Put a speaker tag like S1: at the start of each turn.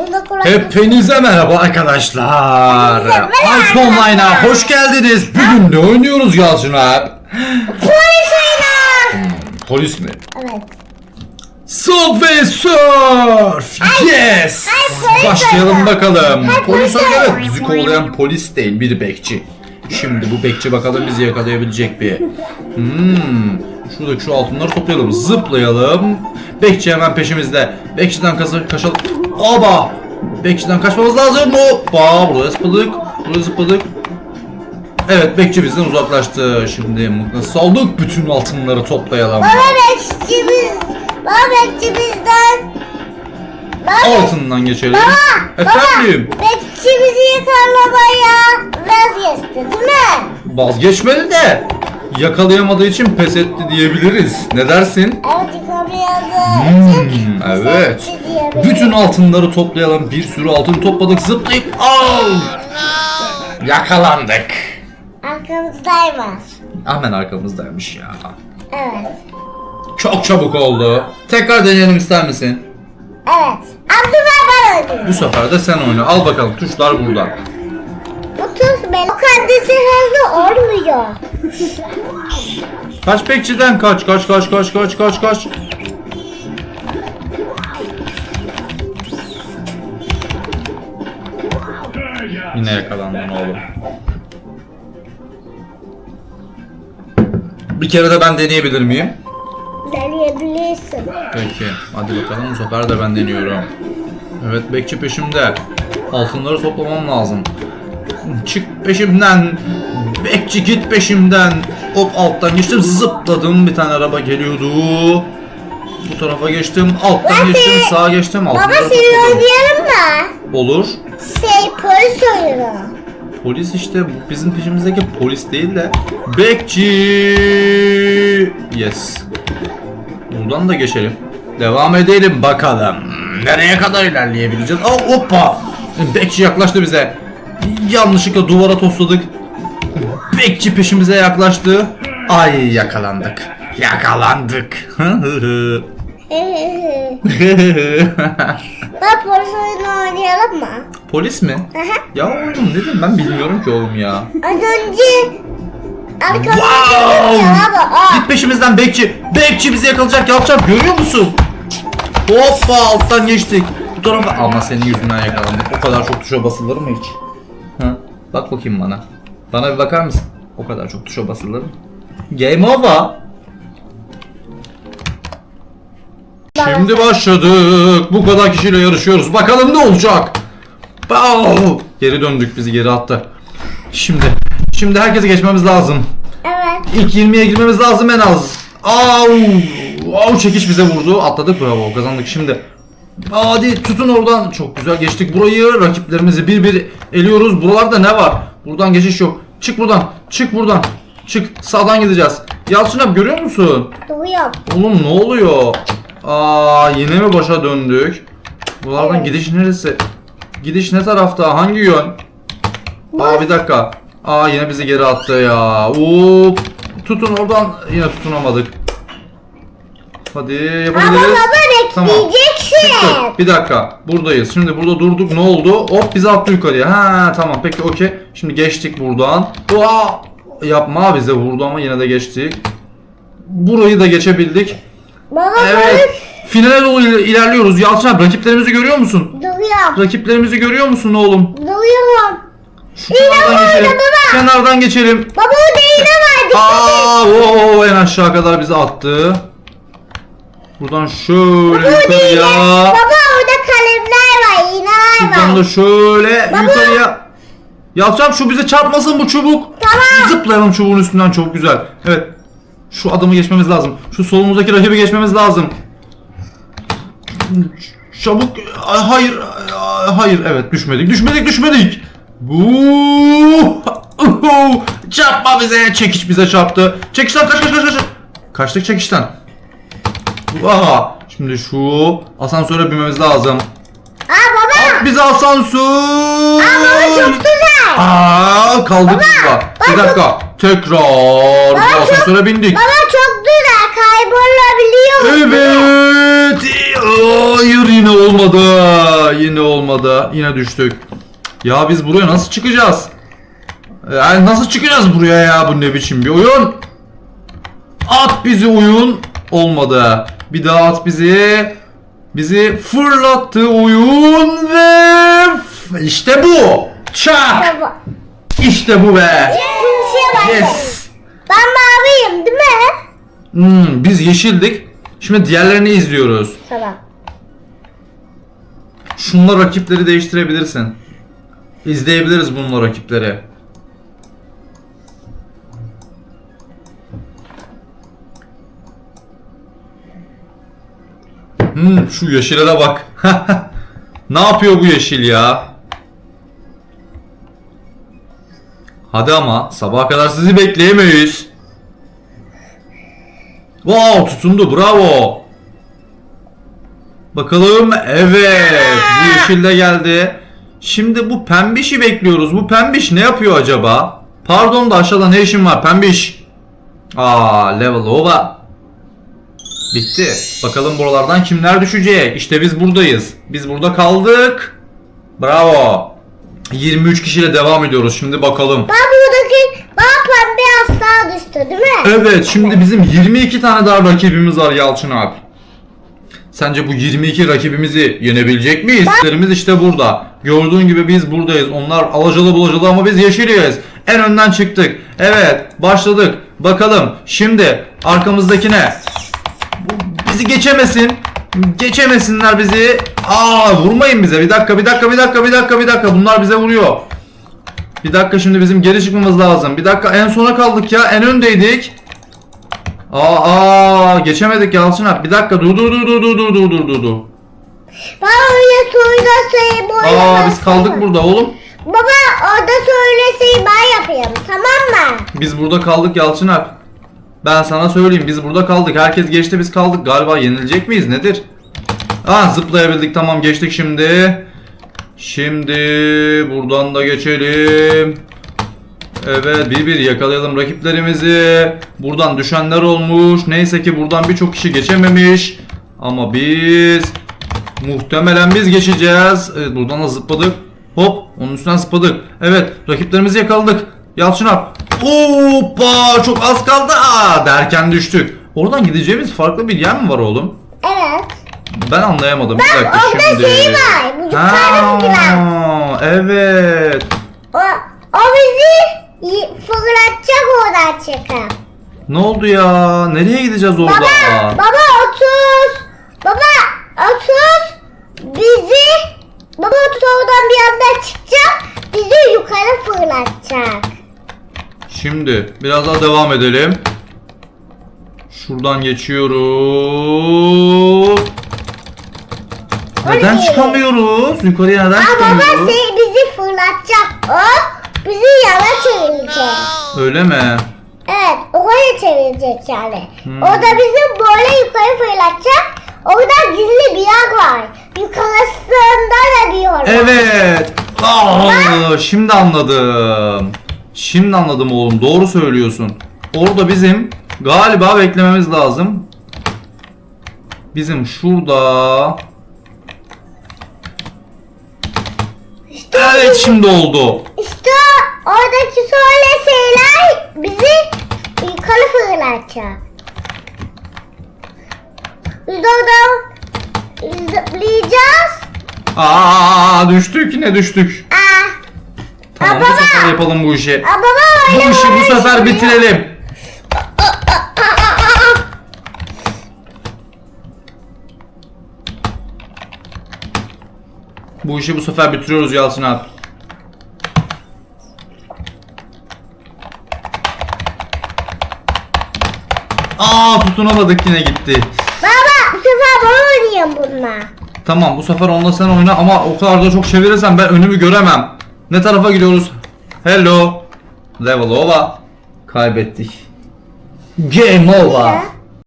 S1: Onda
S2: Hepinize merhaba arkadaşlar. Alp Online'a hoş geldiniz. Bugün ne oynuyoruz Yalçın abi?
S1: Polis oyunu.
S2: Polis mi?
S1: Evet.
S2: Subway Surf! Yes! Başlayalım bakalım. Polis oyunu
S1: oyunu.
S2: bizi kovalayan polis değil bir bekçi. Şimdi bu bekçi bakalım bizi yakalayabilecek bir. Hmm. Şuradaki şu altınları toplayalım. Zıplayalım. Bekçi hemen peşimizde. Bekçiden kaça kaçalım. Oba! Bekçiden kaçmamız lazım. Hoppa! Buraya zıpladık. Buraya zıpladık. Evet bekçi bizden uzaklaştı. Şimdi mıknatıs aldık. Bütün altınları toplayalım.
S1: Baba bekçimiz. Baba bekçimizden. Baba,
S2: Altından geçelim.
S1: baba,
S2: Efendim?
S1: baba bekçimizi yakalamaya vazgeçti değil mi?
S2: Vazgeçmedi de yakalayamadığı için pes etti diyebiliriz. Ne dersin?
S1: Evet yakalayamadı.
S2: Hmm, evet. Bütün altınları toplayalım. Bir sürü altın topladık. Zıplayıp al. Yakalandık.
S1: Arkamızdaymış.
S2: Hemen arkamızdaymış ya.
S1: Evet.
S2: Çok çabuk oldu. Tekrar deneyelim ister misin?
S1: Evet. Abdülhamid ben öldüm.
S2: Bu sefer de sen oyna. Al bakalım tuşlar burada.
S1: O kendisi hızlı olmuyor.
S2: Kaç bekçiden kaç kaç kaç kaç kaç kaç kaç. Yine yakalandın oğlum. Bir kere de ben deneyebilir miyim?
S1: Deneyebilirsin.
S2: Peki. Hadi bakalım bu sefer de ben deniyorum. Evet bekçi peşimde. Altınları toplamam lazım. Çık peşimden. Bekçi git peşimden. Hop alttan geçtim zıpladım. Bir tane araba geliyordu. Bu tarafa geçtim. Alttan
S1: Ben
S2: geçtim. Sağa geçtim.
S1: Baba
S2: Altınları
S1: seni oynayalım mı?
S2: Olur.
S1: Şey polis oyunu.
S2: Polis işte bizim peşimizdeki polis değil de bekçi. Yes. Buradan da geçelim. Devam edelim bakalım. Nereye kadar ilerleyebileceğiz? Aa, hoppa. Bekçi yaklaştı bize. Yanlışlıkla duvara tosladık. Bekçi peşimize yaklaştı. Ay yakalandık. Yakalandık.
S1: Baba polis oyunu oynayalım mı?
S2: Polis mi? Ya oğlum diyeyim ben bilmiyorum ki oğlum ya.
S1: Az önce arkamda
S2: Wow!
S1: dedim
S2: Git peşimizden bekçi. Bekçi bizi yakalayacak yapacak görüyor musun? Hoppa alttan geçtik. Bu tarafa ama senin yüzünden yakalandık. O kadar çok tuşa basılır mı hiç? Bak bakayım bana. Bana bir bakar mısın? O kadar çok tuşa basılır mı? Game over. Şimdi başladık. Bu kadar kişiyle yarışıyoruz. Bakalım ne olacak? Pow! Geri döndük bizi geri attı. Şimdi şimdi herkese geçmemiz lazım.
S1: evet.
S2: İlk 20'ye girmemiz lazım en az. Au! Au çekiş bize vurdu. Atladık bravo kazandık şimdi. Hadi tutun oradan. Çok güzel geçtik burayı. Rakiplerimizi bir bir eliyoruz. Buralarda ne var? Buradan geçiş yok. Çık buradan. Çık buradan. Çık. Sağdan gideceğiz. Yalçın abi görüyor musun?
S1: Duyuyorum.
S2: Oğlum ne oluyor? Aa yine mi başa döndük? Buralardan
S1: Evet.
S2: gidiş neresi? Gidiş ne tarafta? Hangi yön? Aa bir dakika. Aa yine bizi geri attı ya. Hop. Tutun oradan yine tutunamadık. Hadi
S1: Ama
S2: yapabiliriz.
S1: baba
S2: Tamam. Çıktık. Bir dakika. Buradayız. Şimdi burada durduk. Ne oldu? Hop bizi attı yukarıya. Ha tamam. Peki okey. Şimdi geçtik buradan. Aa! Yapma bize vurdu ama yine de geçtik. Burayı da geçebildik.
S1: Baba
S2: Evet. Finale doğru iler- ilerliyoruz. Yalçın abi rakiplerimizi görüyor musun?
S1: ben duyuyorum.
S2: Rakiplerimizi görüyor musun oğlum?
S1: Duyuyorum.
S2: Şu kenardan geçelim.
S1: baba.
S2: Kenardan geçelim.
S1: Baba orada iğne var.
S2: Aa, oo, en aşağı kadar bizi attı. Buradan şöyle yukarıya.
S1: Baba orada kalemler var, iğneler
S2: Buradan da
S1: var.
S2: şöyle yukarıya. Yalçın şu bize çarpmasın bu çubuk.
S1: Tamam.
S2: Zıplayalım çubuğun üstünden çok güzel. Evet. Şu adımı geçmemiz lazım. Şu solumuzdaki rakibi geçmemiz lazım. Çabuk. Ay, Hayır. Ay, Hayır. Evet düşmedik. Düşmedik düşmedik. Bu. Çarpma bize. Çekiç bize çarptı. Çekişten kaç kaç kaç kaç. Kaçtık çekişten. Aha. Şimdi şu asansöre binmemiz lazım.
S1: Aa baba.
S2: At bize asansör.
S1: Baba çok güzel.
S2: Aa kaldık burada. Bir dakika. Tekrar bu asansöre bindik.
S1: Baba çok güzel kaybolabiliyor.
S2: Evet. Hayır yine olmadı. yine olmadı. Yine düştük. Ya biz buraya nasıl çıkacağız? Yani nasıl çıkacağız buraya ya? Bu ne biçim bir oyun? At bizi oyun. Olmadı. Bir daha at bizi. Bizi fırlattı oyun ve işte bu. Çak. İşte bu be. Yes.
S1: Ben maviyim değil mi?
S2: Hmm, biz yeşildik. Şimdi diğerlerini izliyoruz.
S1: Tamam.
S2: Şunla rakipleri değiştirebilirsin. İzleyebiliriz bununla rakipleri. Hmm, şu yeşile de bak. ne yapıyor bu yeşil ya? Hadi ama sabaha kadar sizi bekleyemeyiz. Wow tutundu bravo. Bakalım evet bu yeşil de geldi. Şimdi bu pembişi bekliyoruz. Bu pembiş ne yapıyor acaba? Pardon da aşağıda ne işin var pembiş? Aa level over. Bitti. Bakalım buralardan kimler düşecek? İşte biz buradayız. Biz burada kaldık. Bravo. 23 kişiyle devam ediyoruz. Şimdi bakalım.
S1: Ben buradaki bak pembe asla düştü değil mi?
S2: Evet şimdi bizim 22 tane daha rakibimiz var Yalçın abi. Sence bu 22 rakibimizi yenebilecek miyiz? Hislerimiz işte burada. Gördüğün gibi biz buradayız. Onlar alacalı bulacalı ama biz yeşiliyiz. En önden çıktık. Evet başladık. Bakalım şimdi arkamızdaki ne? Bu bizi geçemesin. Geçemesinler bizi. Aa vurmayın bize. Bir dakika bir dakika bir dakika bir dakika bir dakika. Bunlar bize vuruyor. Bir dakika şimdi bizim geri çıkmamız lazım. Bir dakika en sona kaldık ya. En öndeydik. Aa, aa geçemedik Yalçın abi. Bir dakika dur dur dur dur dur dur dur dur dur dur.
S1: Ben öyle söyleseyim
S2: Aa biz kaldık burada oğlum.
S1: Baba orada söyleseyim ben yapayım tamam mı?
S2: Biz burada kaldık Yalçın abi. Ben sana söyleyeyim biz burada kaldık. Herkes geçti biz kaldık. Galiba yenilecek miyiz nedir? Aa zıplayabildik tamam geçtik şimdi. Şimdi buradan da geçelim. Evet bir bir yakalayalım rakiplerimizi. Buradan düşenler olmuş. Neyse ki buradan birçok kişi geçememiş. Ama biz muhtemelen biz geçeceğiz. Evet buradan da zıpladık. Hop onun üstünden zıpladık. Evet rakiplerimizi yakaladık. Yalçın abi. Hoppa çok az kaldı. Aa, derken düştük. Oradan gideceğimiz farklı bir yer mi var oğlum?
S1: Evet.
S2: Ben anlayamadım. Bir dakika
S1: orada
S2: şimdi.
S1: şey var, bu yukarıda
S2: Ha, evet.
S1: O, o bizi y- fırlatacak oradan çıkıp.
S2: Ne oldu ya? Nereye gideceğiz orada?
S1: Baba, baba otur. Baba otur. Bizi, baba otur oradan bir anda çıkacak. Bizi yukarı fırlatacak.
S2: Şimdi biraz daha devam edelim. Şuradan geçiyoruz. Neden çıkamıyoruz? Yukarıya neden
S1: Aa, baba
S2: çıkamıyoruz?
S1: şey, bizi fırlatacak. O bizi yana çevirecek.
S2: Öyle mi?
S1: Evet, oraya çevirecek yani.
S2: Hmm.
S1: O da bizi böyle yukarı fırlatacak. Orada gizli bir yer var. Yukarısında da bir yer var.
S2: Evet. Aa, şimdi anladım. Şimdi anladım oğlum. Doğru söylüyorsun. Orada bizim galiba beklememiz lazım. Bizim şurada.
S1: İşte,
S2: Evet şimdi oldu.
S1: işte oradaki söyle şeyler bizi yukarı fırlatacak. Biz oradan zıplayacağız.
S2: Aa düştük yine düştük.
S1: Aa,
S2: Tamam
S1: Aa, baba.
S2: Yapalım bu işi.
S1: aa baba
S2: Bu işi bu sefer bitirelim. Bu işi bu sefer bitiriyoruz Yalçın abi. Aa tutunamadık yine gitti.
S1: Baba bu sefer ben oynayayım bununla.
S2: Tamam bu sefer onunla sen oyna ama o kadar da çok çevirirsen ben önümü göremem. Ne tarafa gidiyoruz? Hello. Level over. Kaybettik. Game over.